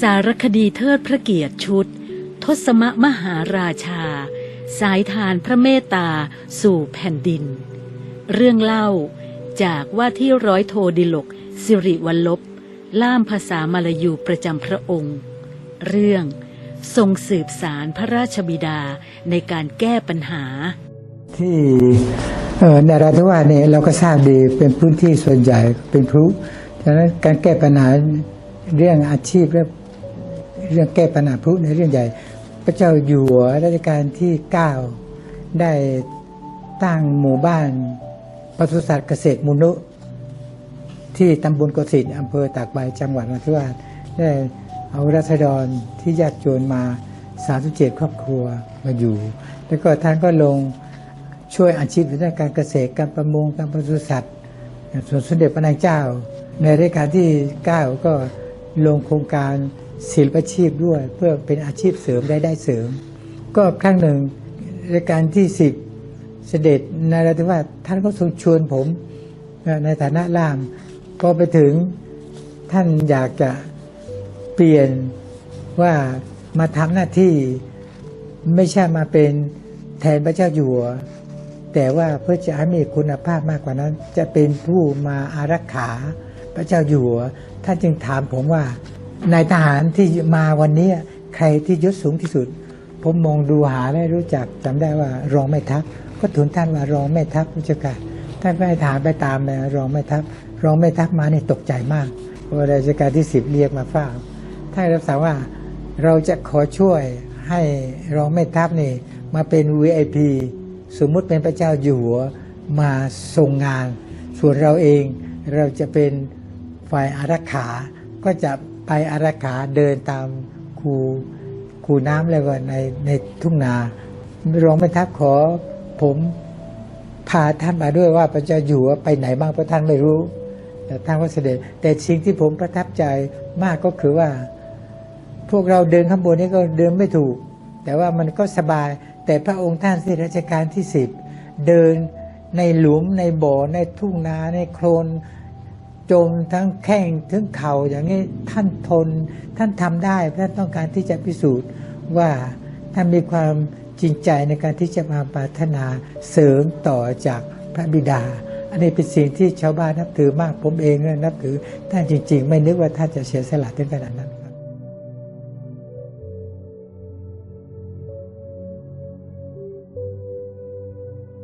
สารคดีเทิดพระเกียรติชุด ทศมมหาราชา สายทานพระเมตตาสู่แผ่นดิน เรื่องเล่าจากว่าที่ร้อยโทดิลก สิริวัลลบ ล่ามภาษามาลายูประจำพระองค์ เรื่องทรงสืบสารพระราชบิดาในการแก้ปัญหา ที่เนราธิวาสเนี่ยเราก็ทราบดีเป็นพื้นที่ส่วนใหญ่เป็นพลุฉะนั้นการแก้ปัญหาเรื่องอาชีพและ เรื่องแก้ปัญหาพลุในเรื่องใหญ่ พระเจ้าอยู่หัวรัชกาลที่ 9 ได้ตั้งหมู่บ้านปศุสัตว์เกษตรมุนุที่ตำบลกสิทธิ์อำเภอตากใบจังหวัดนราธิวาสได้เอารัษฎรที่ยากจนมา 37 ครอบครัวมาอยู่ แล้วก็ท่านก็ลงช่วยอาชีพด้านการเกษตรการประมงการปศุสัตว์ส่วนสมเด็จพระนางเจ้า ในรัชกาลที่ 9 ก็ลงโครงการ ศิลปาชีพด้วย เพื่อเป็นอาชีพเสริมได้ได้เสริม ก็ครั้งหนึ่งรัชกาลที่10เสด็จนราธิวาสท่านก็ทรงชวนผมในฐานะล่ามพอไปถึงท่านอยากจะเปลี่ยนว่ามาทำหน้าที่ไม่ใช่มาเป็นแทนพระเจ้าอยู่หัวแต่ว่าเพื่อจะให้มีคุณภาพมากกว่านั้น จะเป็นผู้มาอารักขาพระเจ้าอยู่หัวท่านจึงถามผมว่า นายทหารที่มาวันนี้ใครที่ยศสูงที่สุด ผมมองดูหาได้รู้จักจำได้ว่ารองแม่ทัพก็ทูลท่านว่ารองแม่ทัพผู้จัดการท่านก็ให้ถามไปตามไปรองแม่ทัพรองแม่ทัพมานี่ตกใจมากเพราะว่าราชการที่สิบเรียกมาเฝ้าท่านรับสั่งว่าเราจะขอช่วยให้รองแม่ทัพนี่มาเป็น VIP สมมุติเป็นพระเจ้าอยู่หัวมาทรงงาน ส่วนเราเองเราจะเป็นฝ่ายอารักขาก็จะ ไปอารักขาเดินตามคูคูน้ำแล้วก็ในในทุ่งนารองแม่ทัพขอผมพาท่านมาด้วยว่าพระเจ้าอยู่ไปไหนบ้างเพราะท่านไม่รู้แต่ท่านก็เสด็จ แต่สิ่งที่ผมประทับใจมากก็คือว่า พวกเราเดินข้างบนนี้ก็เดินไม่ถูก แต่ว่ามันก็สบาย แต่พระองค์ท่านที่รัชกาลที่สิบเดินในหลุมในบ่อในทุ่งนาในโคลน จมทั้งแข้งทั้งเข่าอย่างนี้ท่านทน ท่านทำได้ท่านต้องการที่จะพิสูจน์ว่าท่านมีความจริงใจในการที่จะมาปรารถนาเสริมต่อจากพระบิดา อันนี้เป็นสิ่งที่ชาวบ้านนับถือมากผมเองนับถือท่านจริง ๆ ไม่นึกว่าท่านจะเสียสละถึงขนาดนั้น